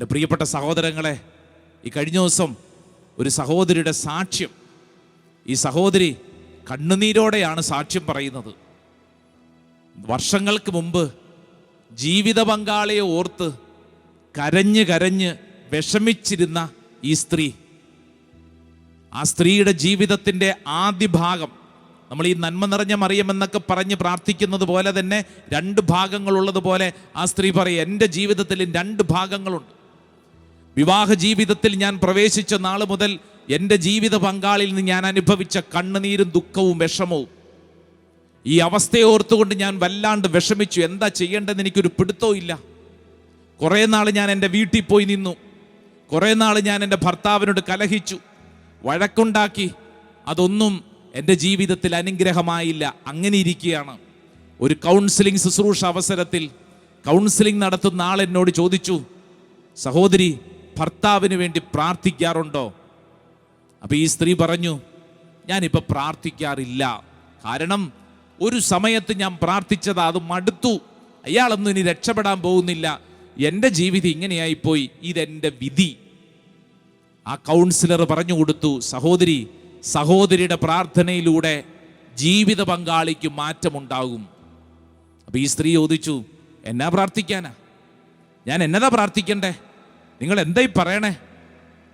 എന്റെ പ്രിയപ്പെട്ട സഹോദരങ്ങളെ ഈ കഴിഞ്ഞ ദിവസം ഒരു സഹോദരിയുടെ സാക്ഷ്യം ഈ സഹോദരി കണ്ണുനീരോടെയാണ് സാക്ഷ്യം പറയുന്നത്. വർഷങ്ങൾക്ക് മുമ്പ് ജീവിത പങ്കാളിയെ ഓർത്ത് കരഞ്ഞ് കരഞ്ഞ് വിഷമിച്ചിരുന്ന ഈ സ്ത്രീ ആ സ്ത്രീയുടെ ജീവിതത്തിന്റെ ആദ്യ ഭാഗം നമ്മൾ ഈ നന്മ നിറഞ്ഞ മറിയമെന്നൊക്കെ പറഞ്ഞ് പ്രാർത്ഥിക്കുന്നത് പോലെ തന്നെ രണ്ട് ഭാഗങ്ങളുള്ളത് പോലെ ആ സ്ത്രീ പറയും എന്റെ ജീവിതത്തിൽ രണ്ട് ഭാഗങ്ങളുണ്ട്. വിവാഹ ജീവിതത്തിൽ ഞാൻ പ്രവേശിച്ച നാൾ മുതൽ എന്റെ ജീവിത പങ്കാളിൽ നിന്ന് ഞാൻ അനുഭവിച്ച കണ്ണുനീരും ദുഃഖവും വിഷമവും. ഈ അവസ്ഥയെ ഓർത്തുകൊണ്ട് ഞാൻ വല്ലാണ്ട് വിഷമിച്ചു. എന്താ ചെയ്യേണ്ടതെന്ന് എനിക്കൊരു പിടുത്തവും ഇല്ല. കുറേ നാൾ ഞാൻ എന്റെ വീട്ടിൽ പോയി നിന്നു. കുറേ നാൾ ഞാൻ എന്റെ ഭർത്താവിനോട് കലഹിച്ചു. വഴക്കുണ്ടാക്കി. അതൊന്നും എന്റെ ജീവിതത്തിൽ അനുഗ്രഹമായില്ല. അങ്ങനെ ഇരിക്കുകയാണ്. ഒരു കൗൺസിലിംഗ് ശുശ്രൂഷ അവസരത്തിൽ കൗൺസിലിംഗ് നടത്തുന്ന ആൾ എന്നോട് ചോദിച്ചു സഹോദരി ഭർത്താവിന് വേണ്ടി പ്രാർത്ഥിക്കാറുണ്ടോ? അപ്പൊ ഈ സ്ത്രീ പറഞ്ഞു ഞാനിപ്പോൾ പ്രാർത്ഥിക്കാറില്ല. കാരണം ഒരു സമയത്ത് ഞാൻ പ്രാർത്ഥിച്ചത് അത് മടുത്തു. അയാളൊന്നും ഇനി രക്ഷപ്പെടാൻ പോകുന്നില്ല. എന്റെ ജീവിതം ഇങ്ങനെയായിപ്പോയി. ഇതെന്റെ വിധി. ആ കൗൺസിലർ പറഞ്ഞു കൊടുത്തു സഹോദരി സഹോദരിയുടെ പ്രാർത്ഥനയിലൂടെ ജീവിത പങ്കാളിക്ക് മാറ്റമുണ്ടാകും. അപ്പൊ ഈ സ്ത്രീ ചോദിച്ചു എന്നാ പ്രാർത്ഥിക്കാനാ? ഞാൻ എന്നതാ പ്രാർത്ഥിക്കണ്ടേ? നിങ്ങൾ എന്തായി പറയണേ?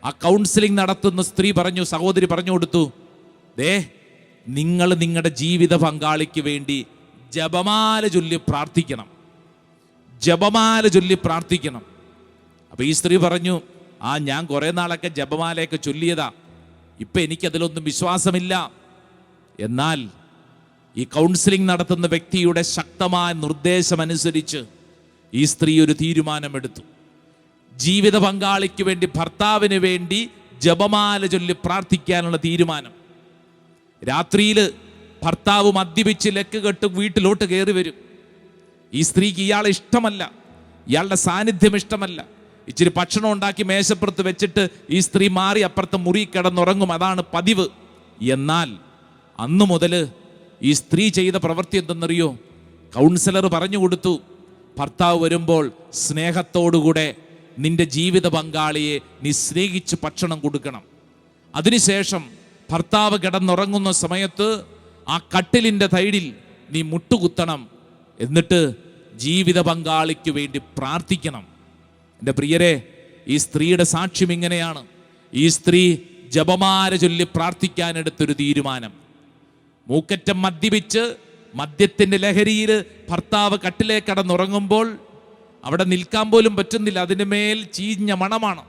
ആ കൗൺസിലിംഗ് നടത്തുന്ന സ്ത്രീ പറഞ്ഞു സഹോദരി പറഞ്ഞു കൊടുത്തു ദേ നിങ്ങൾ നിങ്ങളുടെ ജീവിത പങ്കാളിക്ക് വേണ്ടി ജപമാല ചൊല്ലി പ്രാർത്ഥിക്കണം. ജപമാല ചൊല്ലി പ്രാർത്ഥിക്കണം. അപ്പൊ ഈ സ്ത്രീ പറഞ്ഞു ആ ഞാൻ കുറെ നാളൊക്കെ ജപമാലയൊക്കെ ചൊല്ലിയതാ. ഇപ്പൊ എനിക്കതിലൊന്നും വിശ്വാസമില്ല. എന്നാൽ ഈ കൗൺസിലിംഗ് നടത്തുന്ന വ്യക്തിയുടെ ശക്തമായ നിർദ്ദേശമനുസരിച്ച് ഈ സ്ത്രീ ഒരു തീരുമാനമെടുത്തു. ജീവിത പങ്കാളിക്ക് വേണ്ടി ഭർത്താവിന് വേണ്ടി ജപമാല ചൊല്ലി പ്രാർത്ഥിക്കാനുള്ള തീരുമാനം. രാത്രിയിൽ ഭർത്താവ് മദ്യപിച്ച് ലക്ക് കെട്ട് വീട്ടിലോട്ട് കയറി വരും. ഈ സ്ത്രീക്ക് ഇയാളെ ഇഷ്ടമല്ല. ഇയാളുടെ സാന്നിധ്യം ഇഷ്ടമല്ല. ഇച്ചിരി ഭക്ഷണം ഉണ്ടാക്കി മേശപ്പുറത്ത് വെച്ചിട്ട് ഈ സ്ത്രീ മാറി അപ്പുറത്ത് മുറി കിടന്നുറങ്ങും. അതാണ് പതിവ്. എന്നാൽ അന്നു മുതൽ ഈ സ്ത്രീ ചെയ്ത പ്രവൃത്തി എന്തെന്നറിയോ? കൗൺസിലർ പറഞ്ഞു കൊടുത്തു. ഭർത്താവ് വരുമ്പോൾ സ്നേഹത്തോടുകൂടെ നിന്റെ ജീവിത പങ്കാളിയെ നീ സ്നേഹിച്ച് ഭക്ഷണം കൊടുക്കണം. അതിനുശേഷം ഭർത്താവ് കിടന്നുറങ്ങുന്ന സമയത്ത് ആ കട്ടിലിന്റെ തൈഡിൽ നീ മുട്ടുകുത്തണം. എന്നിട്ട് ജീവിത പങ്കാളിക്ക് വേണ്ടി പ്രാർത്ഥിക്കണം. എന്റെ പ്രിയരെ ഈ സ്ത്രീയുടെ സാക്ഷ്യം ഇങ്ങനെയാണ്. ഈ സ്ത്രീ ജപമാര ചൊല്ലി പ്രാർത്ഥിക്കാനെടുത്തൊരു തീരുമാനം. മൂക്കറ്റം മദ്യപിച്ച് മദ്യത്തിന്റെ ലഹരിയിൽ ഭർത്താവ് കട്ടിലേ കടന്നുറങ്ങുമ്പോൾ അവിടെ നിൽക്കാൻ പോലും പറ്റുന്നില്ല. അതിന്റെ മേൽ ചീഞ്ഞ മണമാണ്.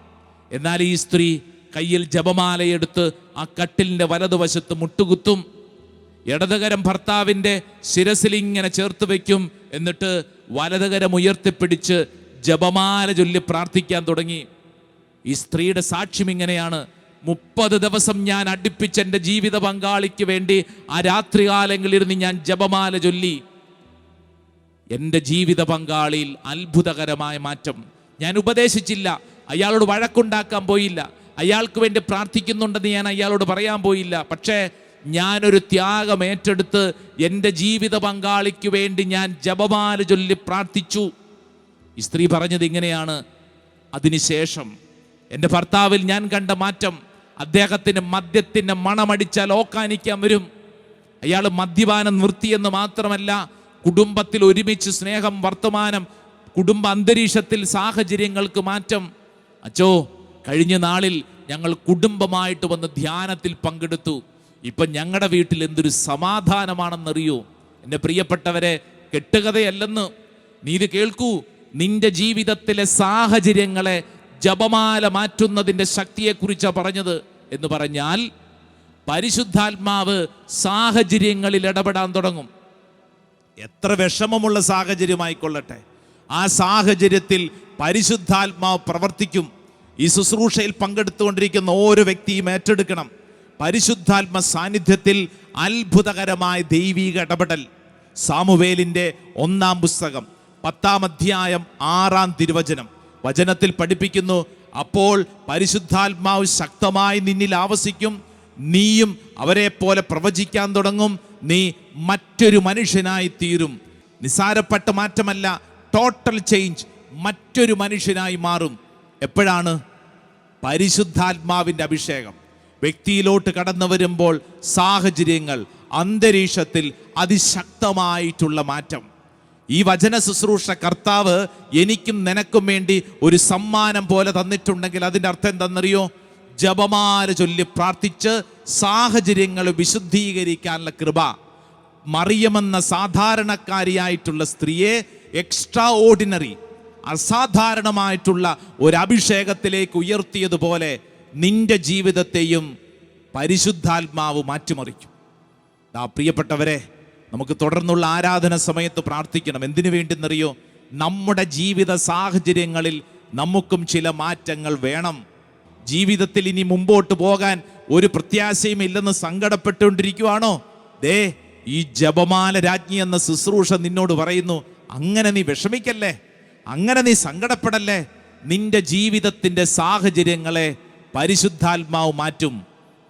എന്നാൽ ഈ സ്ത്രീ കയ്യിൽ ജപമാലയെടുത്ത് ആ കട്ടിലിന്റെ വലതുവശത്ത് മുട്ടുകുത്തും ഇടതുകരം ഭർത്താവിന്റെ ശിരസിൽ ഇങ്ങനെ ചേർത്ത് വയ്ക്കും എന്നിട്ട് വലതുകരം ഉയർത്തിപ്പിടിച്ച് ജപമാല ചൊല്ലി പ്രാർത്ഥിക്കാൻ തുടങ്ങി. ഈ സ്ത്രീയുടെ സാക്ഷ്യം ഇങ്ങനെയാണ്. മുപ്പത് ദിവസം ഞാൻ അടുപ്പിച്ച് എന്റെ ജീവിത പങ്കാളിക്ക് വേണ്ടി ആ രാത്രികാലങ്ങളിലിരുന്ന് ഞാൻ ജപമാല ചൊല്ലി. എന്റെ ജീവിത പങ്കാളിയിൽ അത്ഭുതകരമായ മാറ്റം. ഞാൻ ഉപദേശിച്ചില്ല. അയാളോട് വഴക്കുണ്ടാക്കാൻ പോയില്ല. അയാൾക്ക് വേണ്ടി പ്രാർത്ഥിക്കുന്നുണ്ടെന്ന് ഞാൻ അയാളോട് പറയാൻ പോയില്ല. പക്ഷേ ഞാനൊരു ത്യാഗം ഏറ്റെടുത്ത് എന്റെ ജീവിത പങ്കാളിക്ക് വേണ്ടി ഞാൻ ജപമാല ചൊല്ലി പ്രാർത്ഥിച്ചു. ഈ സ്ത്രീ പറഞ്ഞത് ഇങ്ങനെയാണ്. അതിനുശേഷം എന്റെ ഭർത്താവിൽ ഞാൻ കണ്ട മാറ്റം. അദ്ദേഹത്തിന് മദ്യത്തിന്റെ മണമടിച്ചാൽ ഓക്കാനിക്കാൻ വരും. അയാൾ മദ്യപാനം നിർത്തിയെന്ന് മാത്രമല്ല കുടുംബത്തിൽ ഒരുമിച്ച് സ്നേഹം വർത്തമാനം കുടുംബ അന്തരീക്ഷത്തിൽ സാഹചര്യങ്ങൾക്ക് മാറ്റം. അച്ചോ കഴിഞ്ഞ നാളിൽ ഞങ്ങൾ കുടുംബമായിട്ട് വന്ന് ധ്യാനത്തിൽ പങ്കെടുത്തു. ഇപ്പം ഞങ്ങളുടെ വീട്ടിൽ എന്തൊരു സമാധാനമാണെന്നറിയോ? എന്റെ പ്രിയപ്പെട്ടവരെ കെട്ടുകഥയല്ലെന്ന്. നീ ഇത് കേൾക്കൂ. നിന്റെ ജീവിതത്തിലെ സാഹചര്യങ്ങളെ ജപമാല മാറ്റുന്നതിന്റെ ശക്തിയെക്കുറിച്ചാണ് പറഞ്ഞത് എന്ന് പറഞ്ഞാൽ പരിശുദ്ധാത്മാവ് സാഹചര്യങ്ങളിൽ ഇടപെടാൻ തുടങ്ങും. എത്ര വിഷമമുള്ള സാഹചര്യമായിക്കൊള്ളട്ടെ. ആ സാഹചര്യത്തിൽ പരിശുദ്ധാത്മാവ് പ്രവർത്തിക്കും. ഈ ശുശ്രൂഷയിൽ പങ്കെടുത്തുകൊണ്ടിരിക്കുന്ന ഓരോ വ്യക്തിയും ഏറ്റെടുക്കണം. പരിശുദ്ധാത്മ സാന്നിധ്യത്തിൽ അത്ഭുതകരമായ ദൈവിക ഇടപെടൽ. സാമുവേലിന്റെ ഒന്നാം പുസ്തകം പത്താം അധ്യായം ആറാം തിരുവചനം. വചനത്തിൽ പഠിപ്പിക്കുന്നു അപ്പോൾ പരിശുദ്ധാത്മാവ് ശക്തമായി നിന്നിൽ ആവസിക്കും. നീയും അവരെ പോലെ പ്രവചിക്കാൻ തുടങ്ങും. നീ മറ്റൊരു മനുഷ്യനായി തീരും. നിസാരപ്പെട്ട മാറ്റമല്ല ടോട്ടൽ ചേഞ്ച് മറ്റൊരു മനുഷ്യനായി മാറും. എപ്പോഴാണ്? പരിശുദ്ധാത്മാവിന്റെ അഭിഷേകം. വ്യക്തിയിലോട്ട് കടന്നു വരുമ്പോൾ സാഹചര്യങ്ങൾ അന്തരീക്ഷത്തിൽ അതിശക്തമായിട്ടുള്ള മാറ്റം. ഈ വചന ശുശ്രൂഷ കർത്താവ് എനിക്കും നിനക്കും വേണ്ടി ഒരു സമ്മാനം പോലെ തന്നിട്ടുണ്ടെങ്കിൽ അതിന്റെ അർത്ഥം എന്താണെന്നറിയോ? ജപമാല ചൊല്ലി പ്രാർത്ഥിച്ച് സാഹചര്യങ്ങൾ വിശുദ്ധീകരിക്കാനുള്ള കൃപ. മറിയമെന്ന സാധാരണക്കാരിയായിട്ടുള്ള സ്ത്രീയെ എക്സ്ട്രാ ഓർഡിനറി അസാധാരണമായിട്ടുള്ള ഒരു അഭിഷേകത്തിലേക്ക് ഉയർത്തിയതുപോലെ നിന്റെ ജീവിതത്തെയും പരിശുദ്ധാത്മാവ് മാറ്റിമറിക്കും. ആ പ്രിയപ്പെട്ടവരെ നമുക്ക് തുടർന്നുള്ള ആരാധന സമയത്ത് പ്രാർത്ഥിക്കണം. എന്തിനു വേണ്ടിയെന്നറിയോ നമ്മുടെ ജീവിത സാഹചര്യങ്ങളിൽ നമുക്കും ചില മാറ്റങ്ങൾ വേണം. ജീവിതത്തിൽ ഇനി മുമ്പോട്ട് പോകാൻ ഒരു പ്രത്യാശയും ഇല്ലെന്ന് സങ്കടപ്പെട്ടുകൊണ്ടിരിക്കുവാണോ? ദേ ഈ ജപമാല രാജ്ഞി എന്ന ശുശ്രൂഷ നിന്നോട് പറയുന്നു അങ്ങനെ നീ വിഷമിക്കല്ലേ? അങ്ങനെ നീ സങ്കടപ്പെടല്ലേ? നിന്റെ ജീവിതത്തിന്റെ സാഹചര്യങ്ങളെ പരിശുദ്ധാത്മാവ് മാറ്റും.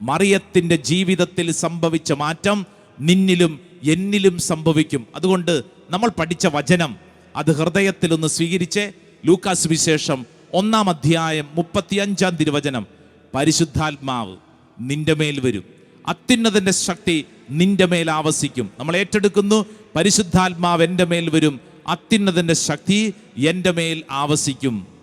മറിയത്തിന്റെ ജീവിതത്തിൽ സംഭവിച്ച മാറ്റം നിന്നിലും എന്നിലും സംഭവിക്കും. അതുകൊണ്ട് നമ്മൾ പഠിച്ച വചനം അത് ഹൃദയത്തിലൊന്ന് സ്വീകരിച്ച് ലൂക്കാസ് വിശേഷം ഒന്നാം അധ്യായം മുപ്പത്തിയഞ്ചാം തിരുവചനം. പരിശുദ്ധാത്മാവ് നിന്റെ മേൽ വരും. അത്യുന്നതന്റെ ശക്തി നിന്റെ മേൽ ആവസിക്കും. നമ്മൾ ഏറ്റെടുക്കുന്നു പരിശുദ്ധാത്മാവ് എന്റെ മേൽ വരും. അത്യുന്നതന്റെ ശക്തി എന്റെ മേൽ ആവസിക്കും.